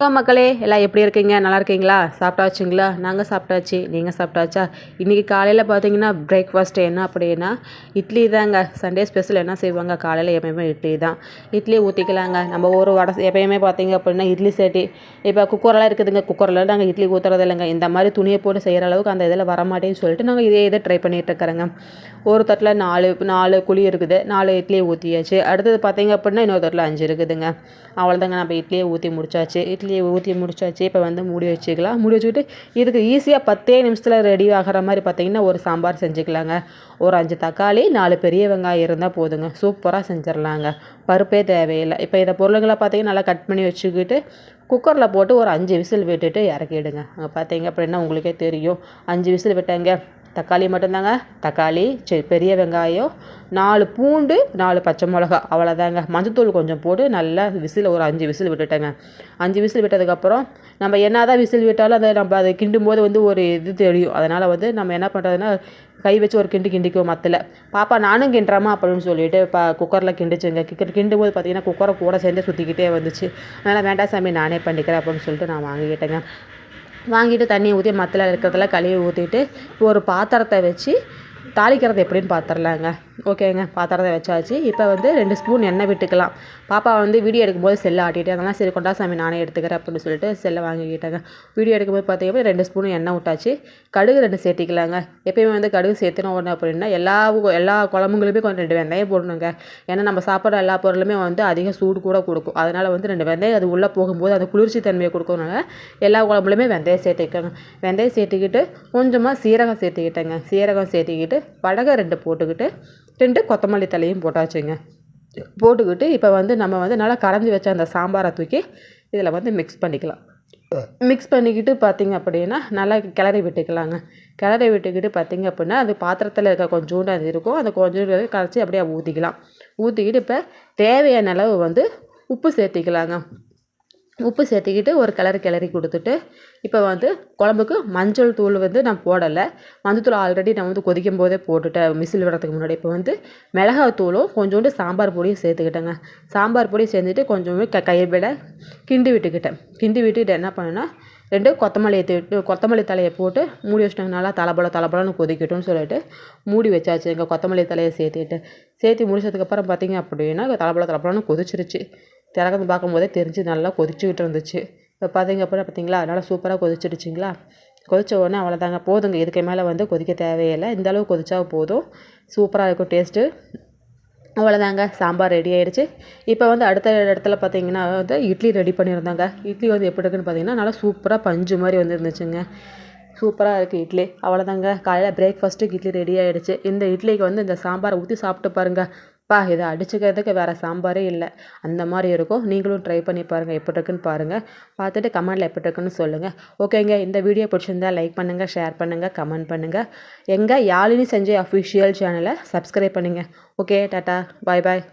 Hello மக்களே எல்லாம் எப்படி இருக்கீங்க? நல்லா இருக்கீங்களா? சாப்பிட்டாச்சுங்களா? நாங்கள் சாப்பிட்டாச்சு நீங்கள் சாப்பிட்டாச்சா? இன்றைக்கி காலையில் பார்த்தீங்கன்னா பிரேக்ஃபாஸ்ட் என்ன அப்படின்னா இட்லி தாங்க. சண்டே ஸ்பெஷல் என்ன செய்வாங்க? காலையில் எப்பயுமே இட்லி தான். இட்லி ஊற்றிக்கலாங்க நம்ம ஒரு வடை எப்பயுமே பார்த்தீங்க அப்படின்னா இட்லி சட்டி. இப்போ குக்கரெலாம் இருக்குதுங்க. குக்கரில் நாங்கள் இட்லி ஊற்றுறது இல்லைங்க. இந்த மாதிரி துணியை போட்டு செய்கிற அளவுக்கு அந்த இதில் வரமாட்டேன்னு சொல்லிட்டு நாங்கள் இதே இதை ட்ரை பண்ணிகிட்டு இருக்கிறோங்க. ஒரு தட்டில் நாலு நாலு குழி இருக்குது. நாலு இட்லியை ஊற்றியாச்சு அடுத்தது பார்த்தீங்க அப்படின்னா இன்னொரு தட்டில் அஞ்சு இருக்குதுங்க. அவ்வளோதாங்க நம்ம இட்லியை ஊற்றி முடிச்சாச்சு. இட்லி இட்லியை ஊற்றி முடிச்சாச்சு இப்போ வந்து மூடி வச்சுக்கலாம். மூடி வச்சுக்கிட்டு இதுக்கு ஈஸியாக பத்தே நிமிஷத்தில் ரெடி ஆகிற மாதிரி பார்த்தீங்கன்னா ஒரு சாம்பார் செஞ்சுக்கலாங்க. ஒரு அஞ்சு தக்காளி நாலு பெரிய வெங்காயம் இருந்தால் போதுங்க. சூப்பராக செஞ்சிடலாங்க பருப்பே தேவையில்லை. இப்போ இந்த பொருளுங்களை பார்த்தீங்கன்னா நல்லா கட் பண்ணி வச்சுக்கிட்டு குக்கரில் போட்டு ஒரு அஞ்சு விசில் விட்டுட்டு இறக்கிடுங்க. அங்கே பார்த்தீங்க அப்படின்னா உங்களுக்கே தெரியும். அஞ்சு விசில் விட்டாங்க. தக்காளி மட்டும்தாங்க. தக்காளி சரி பெரிய வெங்காயம் நாலு பூண்டு நாலு பச்சை மிளகா அவ்வளோதாங்க மஞ்சத்தூள் கொஞ்சம் போட்டு நல்லா விசில் ஒரு அஞ்சு விசில் விட்டுட்டேங்க. அஞ்சு விசில் விட்டதுக்கப்புறம் நம்ம என்ன தான் விசில் விட்டாலும் அதை நம்ம அதை கிண்டும் போது வந்து ஒரு இது தெரியும். அதனால் வந்து நம்ம என்ன பண்ணுறதுன்னா கை வச்சு ஒரு கிண்டு கிண்டிக்குவோம் மத்தில். பாப்பா நானும் கிண்டுறாமா அப்படின்னு சொல்லிட்டு பா குக்கரில் கிண்டுச்சுங்க. கிக்கர் கிண்டும் போது பார்த்தீங்கன்னா குக்கரை கூட சேர்ந்து சுற்றிக்கிட்டே வந்துச்சு. அதனால் வேண்டாம் சாமி நானே பண்ணிக்கிறேன் அப்படின்னு சொல்லிட்டு நான் வாங்கிக்கிட்டேங்க. வாங்கிட்டு தண்ணியை ஊற்றி மத்தில் இருக்கிறதெல்லாம் கழுவி ஊற்றிட்டு ஒரு பாத்திரத்தை வச்சு தாளிக்கிறது எப்படின்னு பார்த்துர்லாங்க ஓகேங்க பாத்திரத்தை வச்சாச்சு. இப்போ வந்து ரெண்டு ஸ்பூன் எண்ணெய் விட்டுக்கலாம். பாப்பா வந்து வீடியோ எடுக்கும்போது செல்லை ஆட்டிட்டு அதெல்லாம் சரி கொண்டா சாமி நானே எடுத்துக்கிறேன் அப்படின்னு சொல்லிட்டு செல்லை வாங்கிக்கிட்டாங்க வீடியோ எடுக்கும்போது பார்த்தீங்கன்னா ரெண்டு ஸ்பூன் எண்ணெய் விட்டாச்சு கடுகு ரெண்டு சேர்த்திக்கலாங்க. எப்பயுமே வந்து கடுகு சேர்த்துனோம் ஒன்று அப்படின்னா எல்லா எல்லா குழம்புங்களுமே கொஞ்சம் ரெண்டு வெந்தயம் போடணுங்க. ஏன்னா நம்ம சாப்பிட்ற எல்லா பொருளுமே வந்து அதிக சூடு கூட கொடுக்கும். அதனால் வந்து ரெண்டு வெந்தயம் அது உள்ளே போகும்போது அந்த குளிர்ச்சி தன்மையை கொடுக்கறதுனால எல்லா குழம்புலையுமே வெந்தயம் சேர்த்துக்கோங்க. வெந்தயம் சேர்த்துக்கிட்டு கொஞ்சமாக சீரகம் சேர்த்துக்கிட்டேங்க. சீரகம் சேர்த்துக்கிட்டு வடகை ரெண்டு போட்டுக்கிட்டு ரெண்டு கொத்தமல்லி தலையும் போட்டாச்சுங்க. போட்டுக்கிட்டு இப்போ வந்து நம்ம வந்து நல்லா கரைஞ்சி வச்ச அந்த சாம்பாரை தூக்கி இதில் வந்து மிக்ஸ் பண்ணிக்கலாம். மிக்ஸ் பண்ணிக்கிட்டு பார்த்திங்க அப்படின்னா நல்லா கிளறி விட்டுக்கலாங்க. கிளறி விட்டுக்கிட்டு பார்த்திங்க அப்படின்னா அது பாத்திரத்தில் இருக்க கொஞ்சோண்டு அது இருக்கும். அந்த கொஞ்சோண்டு கரைச்சி அப்படியே ஊற்றிக்கலாம் ஊற்றிக்கிட்டு இப்போ தேவையான அளவு வந்து உப்பு சேர்த்திக்கலாங்க. உப்பு சேர்த்திக்கிட்டு ஒரு கிளறி கிளறி கொடுத்துட்டு இப்போ வந்து குழம்புக்கு மஞ்சள் தூள் வந்து நான் போடலை. மஞ்சள் தூள் ஆல்ரெடி நான் வந்து கொதிக்கும் போதே போட்டுட்டேன். மிசில் விடுறதுக்கு முன்னாடி. இப்போ வந்து மிளகாய் தூளும் கொஞ்சோண்டு சாம்பார் பொடியும் சேர்த்துக்கிட்டேங்க. சாம்பார் பொடி சேர்ந்துட்டு கொஞ்சோண்டு க கைவிட கிண்டி விட்டுக்கிட்டேன். கிண்டி விட்டுக்கிட்டு என்ன பண்ணேன்னா ரெண்டு கொத்தமல்லியை திட்டு கொத்தமல்லி தலையை போட்டு மூடி வச்சுட்டாங்க. நல்லா தலைபல தலைபலன்னு கொதிக்கட்டும்னு சொல்லிட்டு மூடி வச்சாச்சு எங்கள் கொத்தமல்லி தலையை சேர்த்துக்கிட்டு. சேர்த்து முடிச்சதுக்கப்புறம் பார்த்திங்க அப்படின்னா தலைபல தலைபலன்னு கொதிச்சிருச்சு. திறந்து பார்க்கும்போதே தெரிஞ்சு நல்லா கொதிச்சுக்கிட்டு இருந்துச்சு இப்போ பார்த்தீங்க அப்படின்னா பார்த்தீங்களா நல்லா சூப்பராக கொதிச்சிடுச்சிங்களா? கொதித்த உடனே அவ்வளோதாங்க போதுங்க. இதுக்கு மேலே வந்து கொதிக்க தேவையில்லை. இந்த அளவு கொதிச்சா போதும். சூப்பராக இருக்கும் டேஸ்ட்டு அவ்வளோதாங்க சாம்பார் ரெடி ஆகிடுச்சு இப்போ வந்து அடுத்த இடத்துல பார்த்தீங்கன்னா வந்து இட்லி ரெடி பண்ணியிருந்தாங்க. இட்லி வந்து எப்படி இருக்குன்னு பார்த்தீங்கன்னா நல்லா சூப்பராக பஞ்சு மாதிரி வந்துருந்துச்சுங்க. சூப்பராக இருக்குது இட்லி. அவ்வளோதாங்க காலையில் பிரேக்ஃபாஸ்ட்டுக்கு இட்லி ரெடி ஆகிடுச்சு இந்த இட்லிக்கு வந்து இந்த சாம்பாரை ஊற்றி சாப்பிட்டு பாருங்கள் பா இதை அடிச்சுக்கிறதுக்கு வேறு சாம்பாரே இல்லை. அந்த மாதிரி இருக்கும். நீங்களும் ட்ரை பண்ணி பாருங்கள் எப்படி இருக்குன்னு பாருங்கள் பார்த்துட்டு கமெண்டில் எப்படி இருக்குன்னு சொல்லுங்கள் ஓகேங்க இந்த வீடியோ பிடிச்சிருந்தா லைக் பண்ணுங்கள் ஷேர் பண்ணுங்கள் கமெண்ட் பண்ணுங்கள் எங்கள் யாழினி செஞ்ச அஃபிஷியல் சேனலை சப்ஸ்கிரைப் பண்ணுங்கள் ஓகே டாட்டா. பாய் பாய்